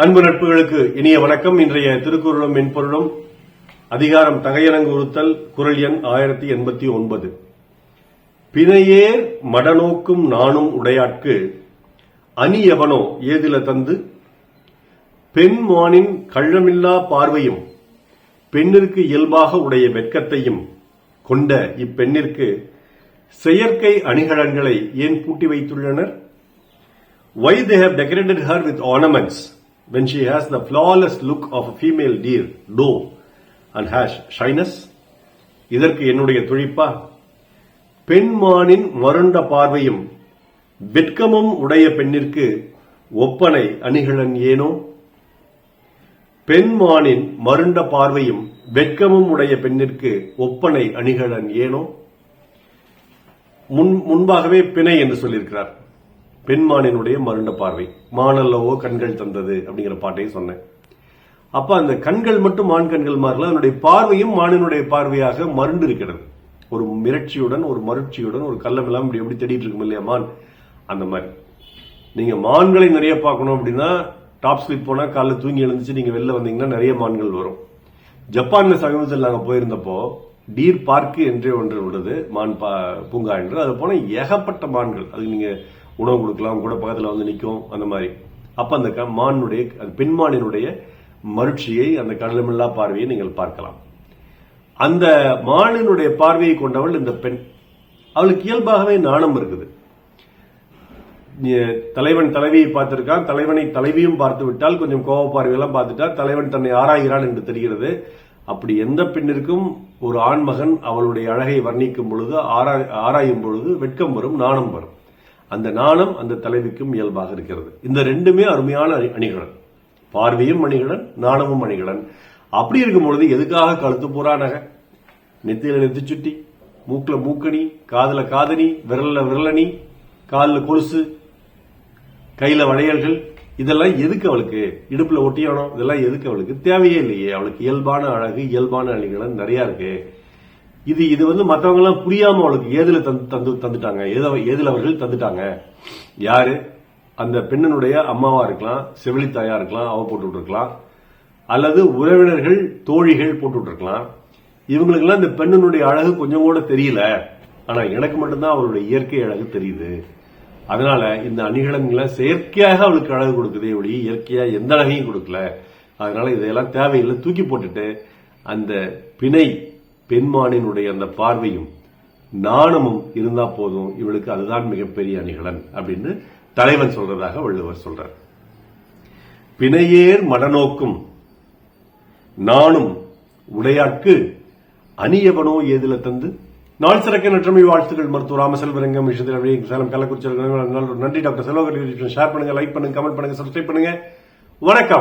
அன்பு நட்புகளுக்கு இனிய வணக்கம். இன்றைய திருக்குறளும் மென்பொருளும் அதிகாரம் தகையணங்கு உறுத்தல் குரல் எண் ஆயிரத்தி எண்பத்தி ஒன்பது. பிணையேர் மடநோக்கும் நானும் உடையாட்கு அணியவனோ ஏதில தந்து பெண் மானின் கள்ளமில்லா பார்வையும் பெண்ணிற்கு இயல்பாக உடைய வெட்கத்தையும் கொண்ட இப்பெண்ணிற்கு செயற்கை அணிகலன்களை ஏன் பூட்டி வைத்துள்ளனர்? Why they have decorated her with ornaments when she has the flawless look of a female deer, doe, and has shyness? இதற்கு என்னுடைய துழிப்பா பெண்மானின் மருண்ட பார்வையும் வெட்கமும் உடைய பெண்ணிற்கு ஒப்பனை அணிகலன் ஏனோ? பெண்மானின் மருண்ட பார்வையும் வெட்கமும் உடைய பெண்ணிற்கு ஒப்பனை அணிகலன் ஏனோ? முன் முன்பாகவே பிணை என்று சொல்லியிருக்கிறார். பெண்மானினுடைய மருண்ட பார்வை. மானல்லவோ கண்கள் தந்தது அப்படிங்கிற பாட்டையும் சொன்னேன். அப்ப அந்த கண்கள் மட்டும் மான் கண்கள் மாறல அதனுடைய பார்வையும் மானினுடைய பார்வையாக மருண்டு இருக்கிறது. ஒரு மிரட்சியுடன் ஒரு மருட்சியுடன் ஒரு கள்ளமெல்லாம் இப்படி எப்படி தேடிட்டு இருக்கும் இல்லையா மான்? அந்த மாதிரி. நீங்க மான்களை நிறைய பார்க்கணும் அப்படின்னா டாப் ஸ்லிப் போனா காலைல தூங்கி எழுந்துச்சு நீங்க வெளில வந்தீங்கன்னா நிறைய மான்கள் வரும். ஜப்பான்ல சமீபத்தில் நாங்கள் போயிருந்தப்போ டீர் பார்க்கு என்றே ஒன்று உள்ளது மான் பா பூங்கா என்று. அது போன ஏகப்பட்ட மான்கள். அது நீங்க உணவு கொடுக்கலாம் கூட பக்கத்துல வந்து நிற்கும் அந்த மாதிரி. அப்ப அந்த க- மானுடைய அந்த பெண்மானினுடைய மருட்சியை அந்த கடலமில்லா பார்வையை நீங்கள் பார்க்கலாம். அந்த மானினுடைய பார்வையை கொண்டவள் இந்த பெண். அவளுக்கு இயல்பாகவே நாணம் இருக்குது. நீ தலைவன் தலைவியை பார்த்திருக்கான் தலைவனை தலைவியும் பார்த்து விட்டால் கொஞ்சம் கோப பார்வையெல்லாம் பார்த்துட்டா தலைவன் தன்னை ஆராய்கிறான் என்று தெரிகிறது. அப்படி எந்த பெண்ணிற்கும் ஒரு ஆண்மகன் அவளுடைய அழகை வர்ணிக்கும் பொழுது ஆராயும் பொழுது வெட்கம் வரும் நாணம் வரும். அந்த நாணம் அந்த தலைவிக்கும் இயல்பாக இருக்கிறது. இந்த ரெண்டுமே அருமையான அணி- அணிகலன். பார்வையும் அணிகலன் நாணமும் அணிகலன். அப்படி இருக்கும் பொழுது எதுக்காக கழுத்து பூரா நகை? நெத்தியில நெத்தி சுட்டி மூக்குல மூக்கணி காதல காதணி விரல்ல விரலணி கால்ல கொலுசு கையில வளையல்கள். இதெல்லாம் எதுக்கு அவளுக்கு? இடுப்புல ஒட்டியானோ? இதெல்லாம் எதுக்கு அவளுக்கு? தேவையே இல்லையே. அவளுக்கு இயல்பான அழகு இயல்பான அணிகலன் நிறைய இருக்கு. இது இது வந்து மற்றவங்கலாம் எல்லாம் புரியாம அவளுக்கு ஏதுல தந்து தந்து தந்துட்டாங்க. ஏதில் அவர்கள் தந்துட்டாங்க. யாரு? அந்த பெண்ணினுடைய அம்மாவா இருக்கலாம் செவிலி தாயா இருக்கலாம் அவ போட்டு விட்டுருக்கலாம். அல்லது உறவினர்கள் தோழிகள் போட்டு விட்டுருக்கலாம். இவங்களுக்கெல்லாம் இந்த பெண்ணினுடைய அழகு கொஞ்சம் கூட தெரியல. ஆனா எனக்கு மட்டும்தான் அவளுடைய இயற்கை அழகு தெரியுது. அதனால இந்த அணிகலன்களை செயற்கையாக அவளுக்கு அழகு கொடுக்குதே ஒளி இயற்கையா எந்த அழகையும் கொடுக்கல. அதனால இதையெல்லாம் தேவையில்லை. தூக்கி போட்டுட்டு அந்த பிணை பெண்மானினுடைய அந்த பார்வையும் நாணமும் இருந்தா போதும். இவளுக்கு அதுதான் மிகப்பெரிய அணிகலன் அப்படின்னு தலைவன் சொல்றதாக வள்ளுவர் சொல்றார். பிணையேர் மடநோக்கும் நானும் உடையாக்கு அணியவனோ ஏதில தந்து நாள் சிறக்க நற்றமை வாழ்த்துக்கள். மருத்துவ ராமசெல்வரங்கம் விஷயத்தில் சேலம் கள்ளக்குறிச்சி நன்றி டாக்டர் செல்வகர் ஷேர் பண்ணுங்க லைக் பண்ணுங்க கமெண்ட் பண்ணுங்க சப்ஸ்கிரைப் பண்ணுங்க. வணக்கம்.